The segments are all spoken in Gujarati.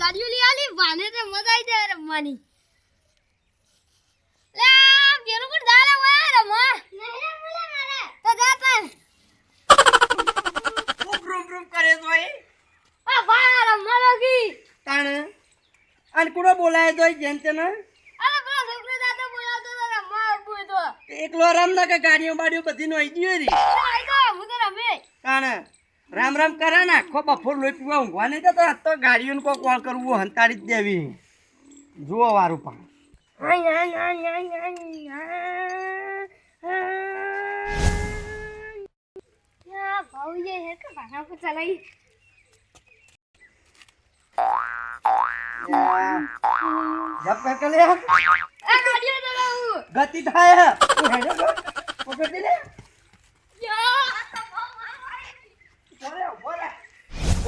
ગાડીઓ લઈ આલી વાને તો મજા આવી જાય રમવાની. લે પેલું પણ દાડા વાય રમવા નહીં રમવા મારે તો જા તાર ખૂબ રૂમ રૂમ કરે તો એ આ વાય રમવા લાગી. તાણ. અને કુડો બોલાય તો જેન તેને અરે પેલો છોકરો દાદો બોલાવતો તો રમવા આવવું તો એકલો રમ ના કે ગાડીઓ બાડીઓ બધી નો આવી ગયો રી. આઈ તો હું તો રમે. તાણ. રામ રામ કરે ને આખો બફોર લોહી પીવા ઊંઘવા નહીં જતો આજ તો ગાડીઓને કોઈ કોલ કરવું હંતાડી જ દેવી. જુઓ વારું પણ. ગતિ આય આય આય આય યા ભાઉ ये है કે ભાગા કો ચલાઈ જપ કર કે લે આ ગાડીઓ ચલાવું ગતિ થાય તું હેડો તો પકડ દે લે યા આ તો બહુ મારવાડી.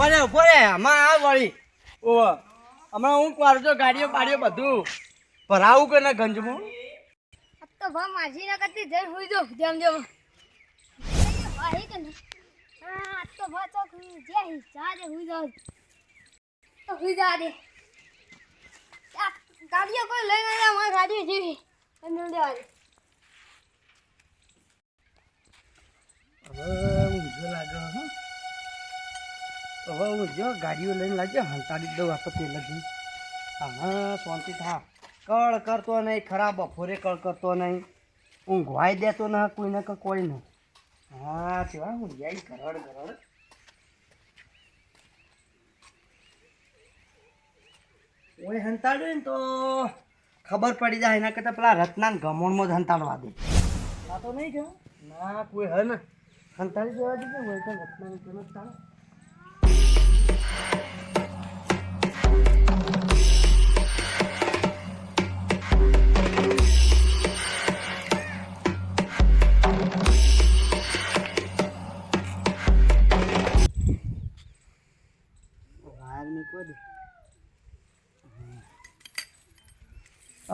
બોલે બોલે આમાં આ વળી. ઓ હમણાં હું કરું છું ગાડીઓ પાડ્યો બધું. ભરાવું કે ના ગંજમાં? તો ભા માજી ના કરતી જઈ હુઈ જો જેમ જેમ ભાઈ કે ને તો ભા તો જે જા દે હુઈ જાવ તો હુઈ જા દે. ગાડીઓ કોઈ લઈ જાય મારી ગાડીઓ જેવી. એમને દેવા દે. હવે ઊંઝો લાગે. હો હું જો ગાડીઓ લઈને લાગ્યો હંતાડી દઉં આપણે તે લગી હા શાંતિ થા. કળ કરતો નહીં ખરાબ બફોરે કળ કરતો નહીં. ઊંઘવાઈ દેતો ના કોઈને કે કોઈ નહીં હા તેવા ઊંઘાઈ ઘરડ ઘરડ. ઓય હંતાડ્યું ને તો ખબર પડી જાય એના કરતાં પેલા રત્ના ગમણમાં જ હંતાડવા દે. આ તો નહીં કે ના કોઈ હે ને. હંતાડી દેવા દીધે હોય તો રત્ના તો નથી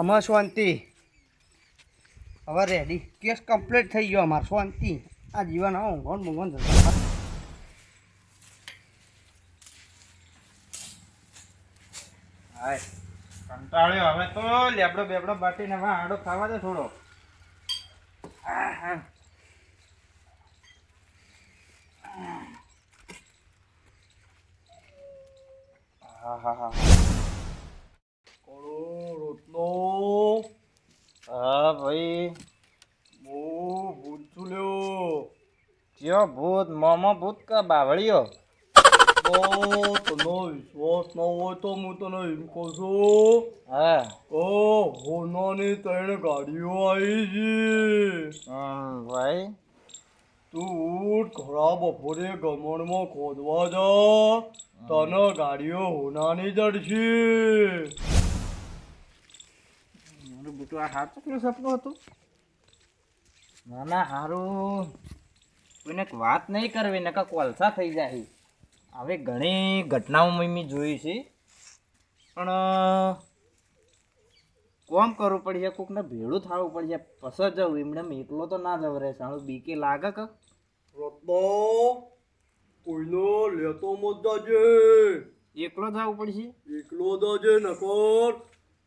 અમાર શાંતિ. હવે રેડી કેસ કમ્પ્લીટ થઈ ગયો અમાર. શાંતિ. આ જીવન આવું ઊંઘણ મૂંઘણ જતા હાય કંટાળ્યો હવે તો લેબડો બેબડો બાટીને હવે આડો ખાવા દે થોડો. હા હા હા રોટલો હા ભાઈ. બહુ ભૂલતું લ્યો. કયો ભૂત? મોમો ભૂત કા બાવળીયો? તો તનો વિશ્વાસ ન હોય તો હું તને એમ કહું છું હા ઓ હોનાની ત્રણ ગાડીઓ આવી છે ભાઈ તું ઉઠ ખરા બપોરે ગમણમાં ખોદવા જા. તને ગાડીઓ હોનાની જડશે. મારું બેટું આ હાથ કેટલું સપનું હતું? ના ના હારું. કોઈને વાત નહીં કરવી નકા કોલસા થઈ જાય. હવે ઘણી ઘટનાઓ મેં જોઈ છે. પણ કોમ કરવું પડશે કોકને ભેળું થવું પડશે પસર જવું એમણે એકલો તો ના જવું રહે સારું બીકે લાગે કે? રત્નો કોઈનો લેતો મત જાજે એકલો જવું પડશે? એકલો જાજે નકોર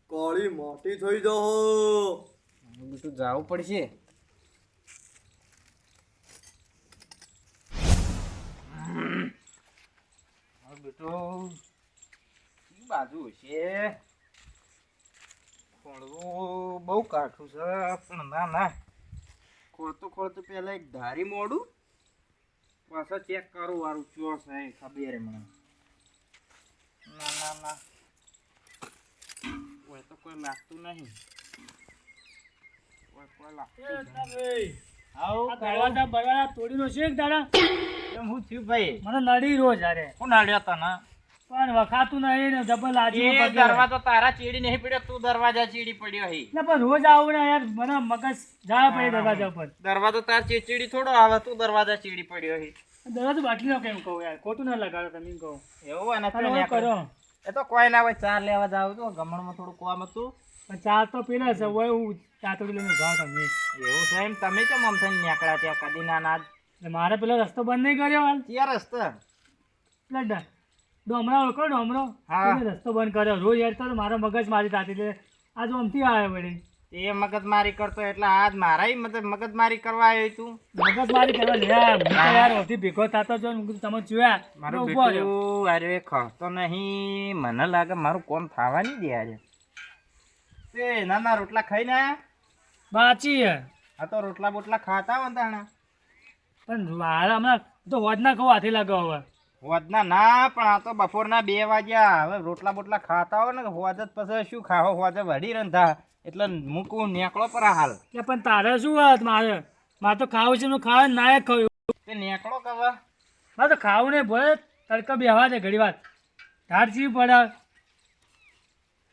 કાળી માટી થઈ જાઓ બીજું જવું પડશે મારું બેટું. કઈ બાજુ છે ખોળવું બહુ કાઠું છે. પણ ના ના. ખોળતું ખોળતું પહેલાં એક ધારી મોડું. પાછા ચેક કરું વારું ચો છે ખબર મને. ના ના ના. કોઈ તો કોઈ લાગતું નહીં. કોઈ કોઈ લાગતું નહીં. દરવાજા બરવાજા તોડીનો છે દાડા. કેમ હું થયું ભાઈ? મને નડી રોજ અરે કોણ આડ્યો તને? પણ વખાતું નહીં ને ડબલ લાજી દરવાજો તારા ચીડી નહીં પડ્યો તું દરવાજા ચીડી પડ્યો હી. એટલે પણ રોજ આવું ને યાર મને મગજ પડે દરવાજા પર દરવાજો તાર ચીડી થોડો આવે તું દરવાજા ચીડી પડ્યો હી. દરવાજો બાટલી નો કેમ કહું યાર? ખોટું ના લગાડો તમે કહો કહું. એવું અને કરો. એ તો કોઈ ના હોય ચાર લેવા જાવ તો ગમણમાં થોડું કોમ હતું ચાર તો પેલા છે ઓય હું ચાતોડી લઈને જાઓ તમે એવું છે એમ? તમે કેમ આમ થઈને નીકળ્યા ત્યાં કદી ના ના મારે પેલો રસ્તો બંધ નહીં કર્યો હાલ. ક્યાં રસ્તો? એટલે ડોમરા ઓળખો ડોમરો? હા. રસ્તો બંધ કર્યો? રોજ યાર તો મારો મગજ મારી થતી છે આજ ઓમથી આવ્યો વળી. એ મગજમારી કરતો એટલે આજ મારાય મતલબ મગજમારી કરવા આવ્યો તું? મગજમારી કરવા લે હું તો યાર ઓથી ભેગો થતો જો હું તમે જોયા મારો ઊભો રહ્યો. અરે ખતો નહીં. મને લાગે મારું કોમ થાવા નહીં દે આજે. તે નાના રોટલા ખાઈને ને બાચી હે. આ તો રોટલા બોટલા ખાતા હોય ને તાણે પણ મારા હમણાં તો હોજ ના કહું હાથી લાગો હવે. હોદના ના પણ આ તો બપોરના બે વાગ્યા. હવે રોટલા બોટલા ખાતા હોય ને હોજ જ પછી શું ખાવો હોજ વળી રંધા. એટલે મૂકવું નેકળો પર હાલ. કે પણ તારે શું વાત મારે? મારે તો ખાવું છે હું ખાવા ના ખાવું. તે નેકળો કવા મારે તો ખાવું નહીં ભલે તડકા બેહવા દે ઘડી વાર ધાર જીવ પડે.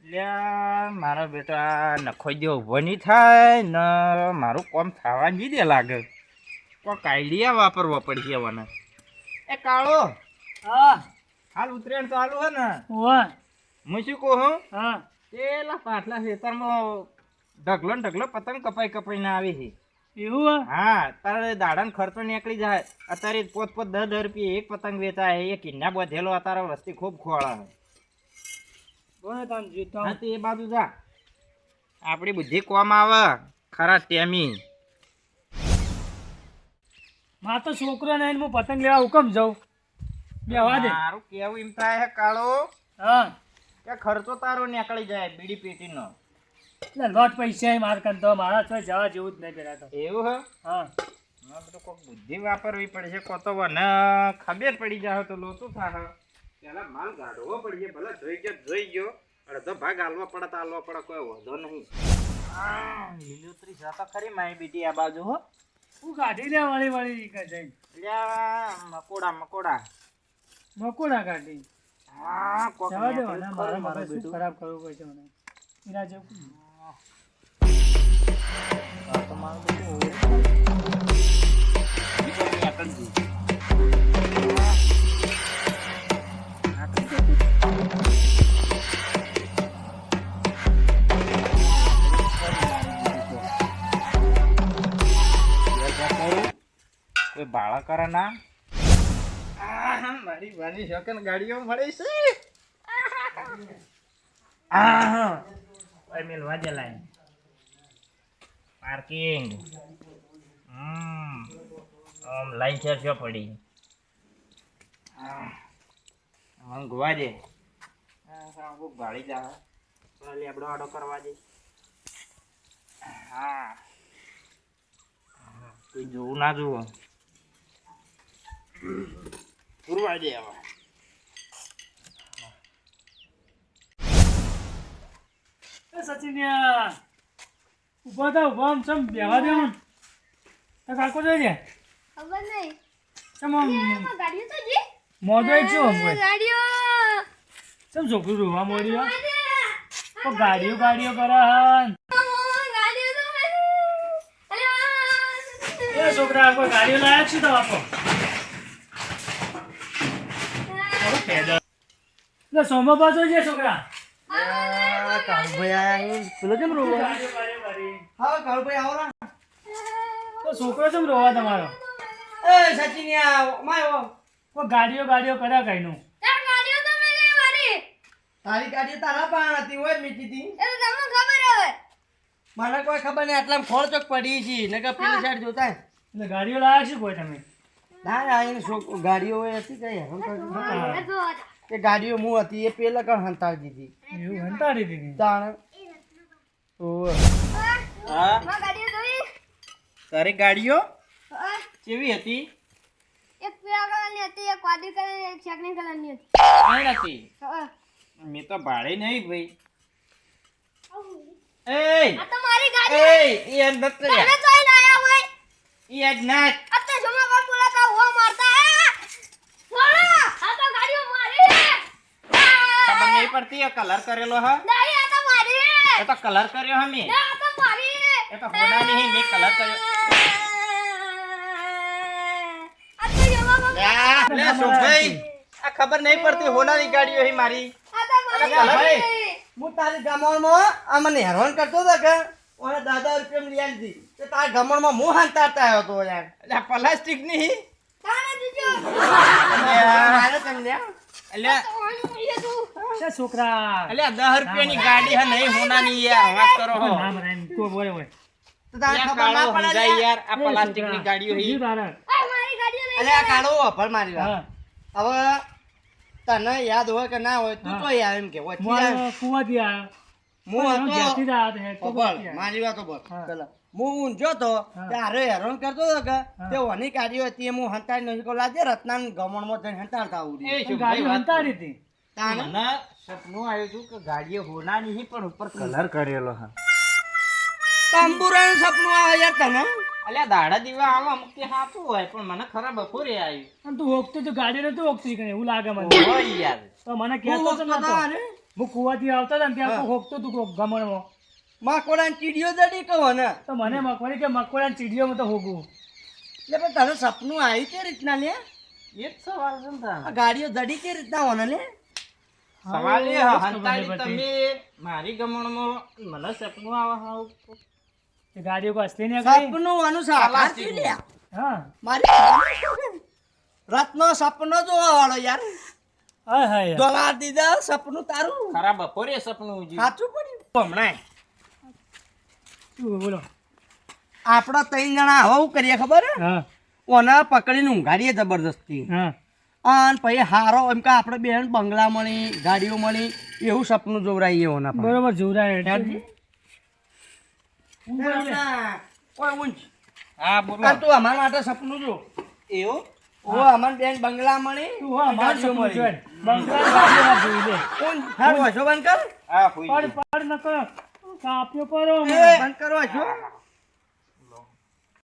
મારા બેટા નખો જે ઊભો નહીં થાય ને મારું કોમ થવા નહીં દે લાગે. કોઈક આઈડિયા વાપરવા પડશે મને. એ કાળો હા. હાલ ઉતરેણ ચાલુ હે ને. ઓવા હું શું કહું હા? પેલા પાટલા ખેતરમાં ઢગલો ને ઢગલો પતંગ કપાઈ કપાઈને આવી છે. એવું હે? હા તારે દાડાનો ખર્ચો નીકળી જાય. અત્યારે પોત પોત દસ દસ રૂપિયા એક પતંગ વેચાય એ કિન્ના બધેલો અત્યારે વસ્તી ખૂબ ખોળા બોલે તને જીતો હા તે એ બાજુ જા. આપણી બુદ્ધિ કોમ આવે. ખરા ટેમી. મા તો છોકરો ને હું પતંગ લેવા હુકમ જાઉં? બેવા દે. મારું કેવું એમ થાય હે કાળો? હા. કે ખર્ચો તારો નીકળી જાય બીડી પેટીનો. એટલે લોટ પૈસા એ માર કરતો મારા છો જવા જેવું જ નહીં પેલા તો. એવું હે? હા. બધું કોઈક બુદ્ધિ વાપરવી પડશે કો તો મને ખબર પડી જાય તો લોતું થાહ. પેલા માલ ગાડવો પડીએ ભલે જોઈ ગયો જોઈ ગયો અડધો ભાગ હાલવા પડે તો હાલવા પડે કોઈ વાંધો નહીં. લીલોતરી જાતો ખરી મારી બીટી આ બાજુ હો. હું કાઢી લે વળી વળી કે જઈ લ્યા મકોડા મકોડા. મકોડા કાઢી. હા કોક મારા મારું શું ખરાબ કરવું પડશે મને. એના જેવું આ તો મારું કોઈ ભાડા કરે ના? આહ, મારી વાની શકન ગાડીઓ મળે છે. આ મેલ મેલવા દે લાઈન. પાર્કિંગ. હમ. આમ લાઈન છે શું પડી. આમ ગોવા જે ભાડી ગાડી જા થોડા લેબડો આડો કરવા દે. હા. કોઈ જોવું ના જુઓ પૂરવા દે હવે એ સચિન ઊભા થા ઊભા આમ ચમ બેહવા દે મને તો કાકો જોઈ ખબર નહીં. ચમ આમ ગાડીઓ તો જી મોઢો એક શું આમ ગાડીઓ. ચમ છોકરું રોવા મોડી? ગાડીઓ તો ગાડીઓ ગાડીઓ કરે હન ગાડીઓ તો અરે એ છોકરા કોઈ ગાડીઓ લાયા છે તો આપો લે સોમો પાછો છે છોકરા. આ કાળુભાઈ આયા પેલો કેમ રોવા હા કાળુભાઈ આવો ને તો છોકરો કેમ રોવા તમારો? એ સચિનિયા માયો કોઈ ગાડીઓ ગાડીઓ કર્યા કઈ નું? ગાડીઓ તો મેં નહીં મારી તારી ગાડી તારા પાણ હતી હોય મીઠી હતી. એ તમને ખબર હવે. મને કોઈ ખબર નહીં આટલા ખોળ ચોક પડી છે નકર પેલી સાઈડ જોતા ને ગાડીઓ લાયા છે કોઈ તમે? ના ના એને છોકરો ગાડીઓ હતી કઈ હેરાન એ. એ ગાડીઓ હું હતી એ પેલા કણ હંતાડી દીધી? એવું હંતાડી દીધી? તાણ. ઓવે. હા? માં ગાડીઓ તારી ગાડીઓ? હા. કેવી હતી? એક પીળા કલરની હતી એક વાદળી કલરની એક ચકની કલરની હતી. કઈ હતી? મેં તો ભાડે નહીં ભાઈ. એ આ તો મારી ગાડી એ એ આજ તો તમે કર્યા જોઈ લાયા હોય. ઈ આજ નાચ અત્યારે જમા પર બોલાતા હુआ મારતા હે છોડો આ તો ગાડીઓ મારી હે ખબર નહીં પડતી એ કલર કરેલો હા. નહીં આ તો મારી હે. એ તો કલર કર્યો હમી ના આ તો મારી હે. એ તો હોના નહીં મેં કલર કર્યો. આ તો પર લ્યા, લે સુભાઈ આ ખબર નહીં પડતી હોનાની ગાડીઓ હી મારી. આ તો મારી. હે. હું તારી ગામડમાં આ મને હેરાન કરતો હતો કે ઓને દાદા રૂપિયા લઈ આવી તે તારા ગામડમાં હું હંતાડતા આવ્યો હતો યાર? એટલે પ્લાસ્ટિકની દીજો મારે તમને અલ્યા તો મળીએ તું છે છોકરા એટલે દસ રૂપિયાની ગાડી હે નહીં હોનાની યાર વાત કરો હો ના મરાય એમ. બોલે હોય તો તારે ખબર ના પડે યાર આ પ્લાસ્ટિકની ગાડીઓ હી આ મારી ગાડીઓ અલે આ કાળો અભળ મારી વાત. હવે તને યાદ હોય કે ના હોય તું. તો યાર એમ કે હોય હું યાર આ કુવાથી હું હતો. મારી વાત. હા. પેલા હું ઊંઝો તો ત્યારે હેરાન કરતો હતો કે તે ઓની ગાડીઓ હતી હું હંતાડી નથી લાજે રત્નાન ગમણમાં જઈને હંતાડતા આવું ગાડી હંતાડી હતી. તાણે? મને સપનું આવ્યું હતું કે ગાડીઓ હોનાની હી પણ ઉપર કલર કરેલો હા. તંબુરાનું સપનું આવે યાર તને? અલ્યા દાડા દીવા આવા અમુક તે હાચું હોય પણ મને ખરા બપોરે આવ્યું અને તું ગાડી નતું એવું લાગે મને. યાર. તો મને કહેતો જ નતો. હું કુવાથી આવતો ને ત્યાં હા. તું હોકતો તું કોક ગમણમાં. માકોડાની ચીડીઓ જડી કહો ને. તો મને મગફળી કે મગફળી ચીડીઓમાં તો હોગું એટલે પણ તારું સપનું આવ્યું કે રીતના લે? એ જ સવાલ છે આ ગાડીઓ જડી કે રીતના હોને લે? સવાલ એ હંતાડી તમે મારી ગમણમાં મને સપનું આવા હાવ. તે ગાડીઓ કો અસલી ને કરી સપનું આનું સાકાર લે હા. મારી રત્નો સપનો જોવા વાળો યાર. હાય હાય દોલા દીધા સપનું તારું. ખરાબ બપોરે સપનું ઉજી સાચું પડ્યું. હમણાં શું બોલો? આપણા ત્રણ જણા હોવ કરીએ ખબર? હે. હા ઓને પકડીને ઊંઘાડીએ જબરદસ્તી હા. અને પછી હારો એમ કે આપણે બેન બંગલા મળી ગાડીઓ મળી એવું સપનું જોવરાઈએ ઓના બરોબર જોવરાય હેડજી. હું બોલે. ઓય ઊંચ. હા બોલો. તું અમારા માટે સપનું જો. એવું? ઓ અમાર બેન બંગલા મળી. બંગલા જોઈ લે. ઊંચ. હારું વાંચો બંધ કર. હા હોઈ પડ પડ નકો કાપ્યો પરો બંધ કરો વાંચો